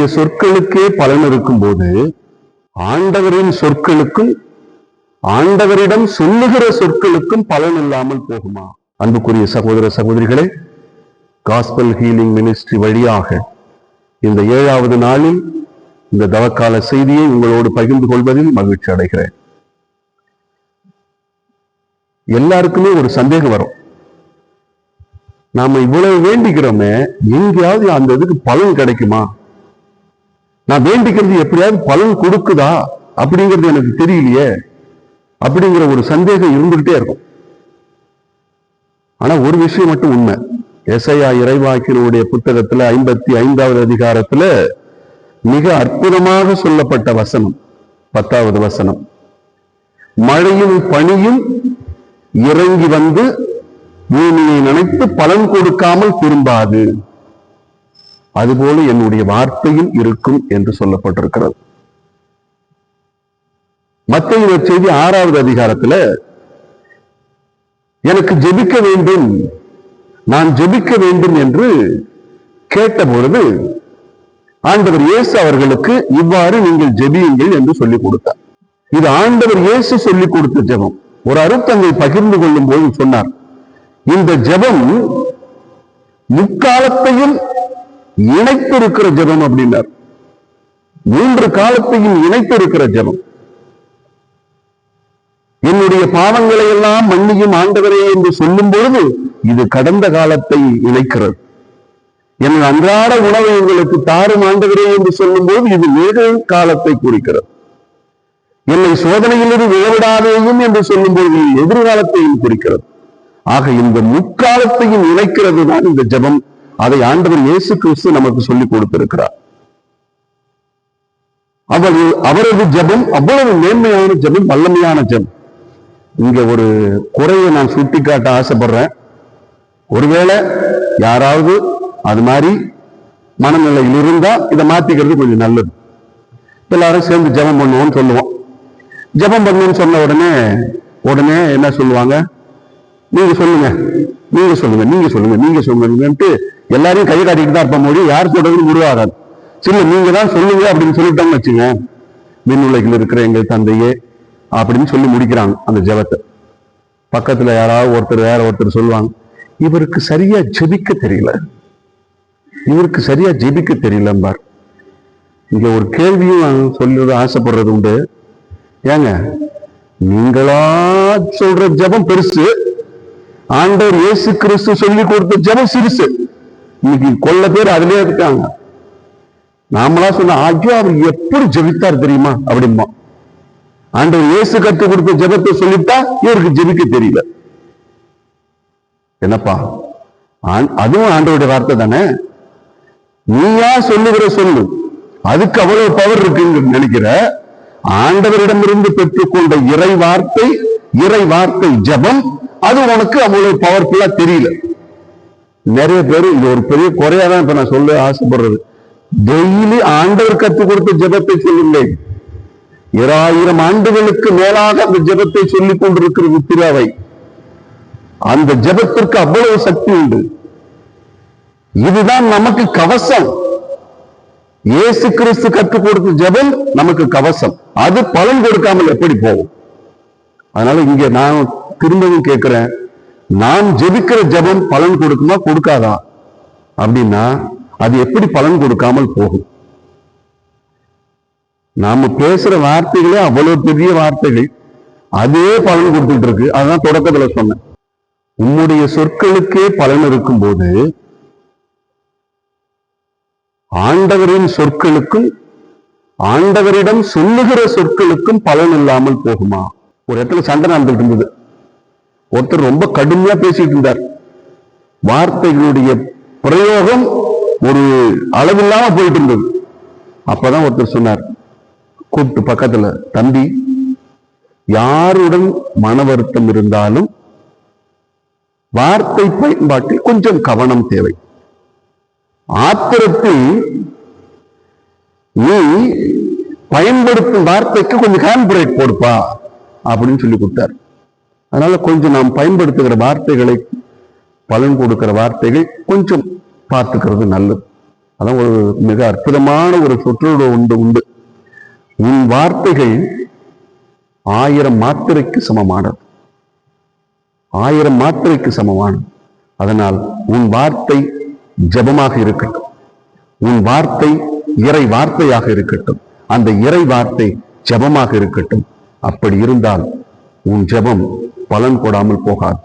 உம்முடைய சொற்களுக்கே பலன் இருக்கும் போது ஆண்டவரின் சொற்களுக்கும் ஆண்டவரிடம் சொல்லுகிற சொற்களுக்கும் பலன் இல்லாமல் போகுமா? அன்புக்குரிய சகோதர சகோதரிகளே காஸ்பல் ஹீலிங் மினிஸ்ட்ரி வழியாக இந்த ஏழாவது நாளில் இந்த தவக்கால செய்தியை உங்களோடு பகிர்ந்து கொள்வதில் மகிழ்ச்சி அடைகிறேன். எல்லாருக்குமே ஒரு சந்தேகம் வரும். நாம இவ்வளவு வேண்டிக்கிறோமே எங்கேயாவது அந்த இதுக்கு பலன் கிடைக்குமா? நான் வேண்டிக்கிறது எப்படியாவது பலன் கொடுக்குதா அப்படிங்கிறது எனக்கு தெரியலையே அப்படிங்கிற ஒரு சந்தேகம் இருந்துகிட்டே இருக்கும். ஆனா ஒரு விஷயம் மட்டும் உண்மை. எஸ்ஐயா இறைவாக்கினுடைய புத்தகத்துல ஐம்பத்தி ஐந்தாவது அதிகாரத்துல மிக அற்புதமாக சொல்லப்பட்ட வசனம் பத்தாவது வசனம். மழையும் பனியும் இறங்கி வந்து பூமியை நினைத்து பலன் கொடுக்காமல் திரும்பாது. அதுபோல என்னுடைய வார்த்தையும் இருக்கும் என்று சொல்லப்பட்டிருக்கிறது. மத்திய செய்தி ஆறாவது அதிகாரத்துல எனக்கு ஜெபிக்க வேண்டும் நான் ஜெபிக்க வேண்டும் என்று கேட்டபொழுது ஆண்டவர் இயேசு அவர்களுக்கு இவ்வாறு நீங்கள் ஜெபியுங்கள் என்று சொல்லிக் கொடுத்தார். இது ஆண்டவர் இயேசு சொல்லிக் கொடுத்த ஜெபம். ஒரு அருத்தங்களை பகிர்ந்து கொள்ளும் போது சொன்னார் இந்த ஜெபம் முக்காலத்தையும் இணைத்திருக்கிற ஜபம் அப்படின்னார். மூன்று காலத்தையும் இணைத்திருக்கிற ஜபம். என்னுடைய பாவங்களை எல்லாம் மன்னியும் ஆண்டவரே என்று சொல்லும் பொழுது இது கடந்த காலத்தை இணைக்கிறது. எனது அன்றாட உணவை உங்களுக்கு தாரும் ஆண்டவரே என்று சொல்லும் போது இது நிகழ் காலத்தை குறிக்கிறது. என்னை சோதனையிலிருந்து விழவிடாதேயும் என்று சொல்லும் போது எதிர்காலத்தையும் குறிக்கிறது. ஆக இந்த முக்காலத்தையும் இணைக்கிறது தான் இந்த ஜபம். அதை ஆண்டவர் இயேசு கிறிஸ்து நமக்கு சொல்லிக் கொடுத்திருக்கிறார். அவர் அவரது ஜெபம் அவ்வளவு மேன்மையான ஜெபம் வல்லமையான ஜெபம். இங்க ஒரு குறையை நான் சுட்டிக்காட்ட ஆசைப்படுறேன். ஒருவேளை யாராவது அது மாதிரி மனநிலையில் இருந்தா இதை மாத்திக்கிறது கொஞ்சம் நல்லது. எல்லாரும் சேர்ந்து ஜெபம் பண்ணுவோம்னு சொல்லுவோம். ஜெபம் பண்ணுன்னு சொன்ன உடனே உடனே என்ன சொல்லுவாங்க? நீங்க சொல்லுங்க நீங்க சொல்லுங்க நீங்க சொல்லுங்க நீங்க சொல்லுங்கன்ட்டு எல்லாரையும் கை காட்டிட்டு தான் இருப்போம் மொழி. யார் சொல்றதுன்னு உருவாகாது. சரி நீங்க தான் சொல்லுங்க அப்படின்னு சொல்லிட்டோம்னு வச்சுங்க உலகில் இருக்கிற எங்கள் தந்தையே அப்படின்னு சொல்லி முடிக்கிறாங்க அந்த ஜெபத்தை. பக்கத்துல யாராவது ஒருத்தர் வேற ஒருத்தர் சொல்லுவாங்க. இவருக்கு சரியா ஜெபிக்க தெரியல. இவருக்கு சரியா ஜெபிக்க தெரியலம்பார் இங்க ஒரு கேள்வியும் சொல்லுறது ஆசைப்படுறது உண்டு. ஏங்க நீங்களா சொல்ற ஜெபம் பெருசு. ஆண்டவர் இயேசு கிறிஸ்து சொல்லி கொடுத்த ஜெபம் சிறுசு. இன்னைக்கு கொள்ள பேர் அதுலயே இருக்காங்க. நாமளா சொன்ன ஐயோ அவர் எப்படி ஜெபித்தார் தெரியுமா? அப்படிமா ஆண்டவர் இயேசு கற்றுக் கொடுத்த ஜெபத்தை சொல்லிட்டா இவருக்கு ஜெபிக்க தெரியல. என்னப்பா? அதுவும் ஆண்டவருடைய வார்த்தை தானே? நீயா சொல்லுகிற சொல்லு. அதுக்கு அவ்வளவு பவர் இருக்குன்னு நினைக்கிற? ஆண்டவரிடமிருந்து பெற்றுக்கொண்ட இறை வார்த்தை இறை வார்த்தை ஜெபம் அது உனக்கு அவ்வளவு பவர்ஃபுல்லா தெரியல. நிறைய பேர் இது ஒரு பெரிய குறையா தான் இப்ப நான் சொல்ல ஆசைப்படுறது. டெய்லி ஆண்டவர் கற்றுக் கொடுத்த ஜெபத்தை சொல்லுங்கள். இராயிரம் ஆண்டுகளுக்கு மேலாக அந்த ஜெபத்தை சொல்லிக் கொண்டிருக்கிறது திராவை. அந்த ஜெபத்திற்கு அவ்வளவு சக்தி உண்டு. இதுதான் நமக்கு கவசம். இயேசு கிறிஸ்து கற்றுக் கொடுத்த ஜெபம் நமக்கு கவசம். அது பலன் கொடுக்காமல் எப்படி போகும்? அதனால இங்க நான் திரும்பவும் கேட்கிறேன். நாம் ஜெபிக்கிற ஜெபம் பலன் கொடுக்குமா? கொடுக்காதா? அப்படின்னா அது எப்படி பலன் கொடுக்காமல் போகும்? நாம பேசுற வார்த்தைகளே அவ்வளவு பெரிய வார்த்தைகள். அதே பலன் கொடுத்துட்டு இருக்கு. அதுதான் தொடக்கத்துல சொன்னேன். உன்னுடைய சொற்களுக்கே பலன் இருக்கும்போது ஆண்டவரின் சொற்களுக்கும் ஆண்டவரிடம் சொல்லுகிற சொற்களுக்கும் பலன் இல்லாமல் போகுமா? ஒரு இடத்துல சண்டை நடந்துட்டு இருந்தது. ஒருத்தர் ரொம்ப கடுமையா பேசிட்டு இருந்தார். வார்த்தைகளுடைய பிரயோகம் ஒரு அளவில்லாம போயிட்டு இருந்தது. அப்பதான் ஒருத்தர் சொன்னார் கூப்பிட்டு பக்கத்துல தம்பி யாருடன் மன வருத்தம் இருந்தாலும் வார்த்தை பயன்பாட்டில் கொஞ்சம் கவனம் தேவை. ஆத்திரத்தில் நீ பயன்படுத்தும் வார்த்தைக்கு கொஞ்சம் ஹேண்ட் பிரேக் போடுப்பா அப்படின்னு சொல்லி கொடுத்தார். அதனால கொஞ்சம் நாம் பயன்படுத்துகிற வார்த்தைகளை பலன் கொடுக்கிற வார்த்தைகள் கொஞ்சம் பார்த்துக்கிறது நல்லது. அதான் ஒரு மிக அற்புதமான ஒரு சொற்றோடு உண்டு உண்டு. உன் வார்த்தைகள் ஆயிரம் மாத்திரைக்கு சமமானது. ஆயிரம் மாத்திரைக்கு சமமானது. அதனால் உன் வார்த்தை ஜெபமாக இருக்கட்டும். உன் வார்த்தை இறை வார்த்தையாக இருக்கட்டும். அந்த இறை வார்த்தை ஜெபமாக இருக்கட்டும். அப்படி இருந்தால் உன் ஜெபம் பலன் கொடாமல் போகாது.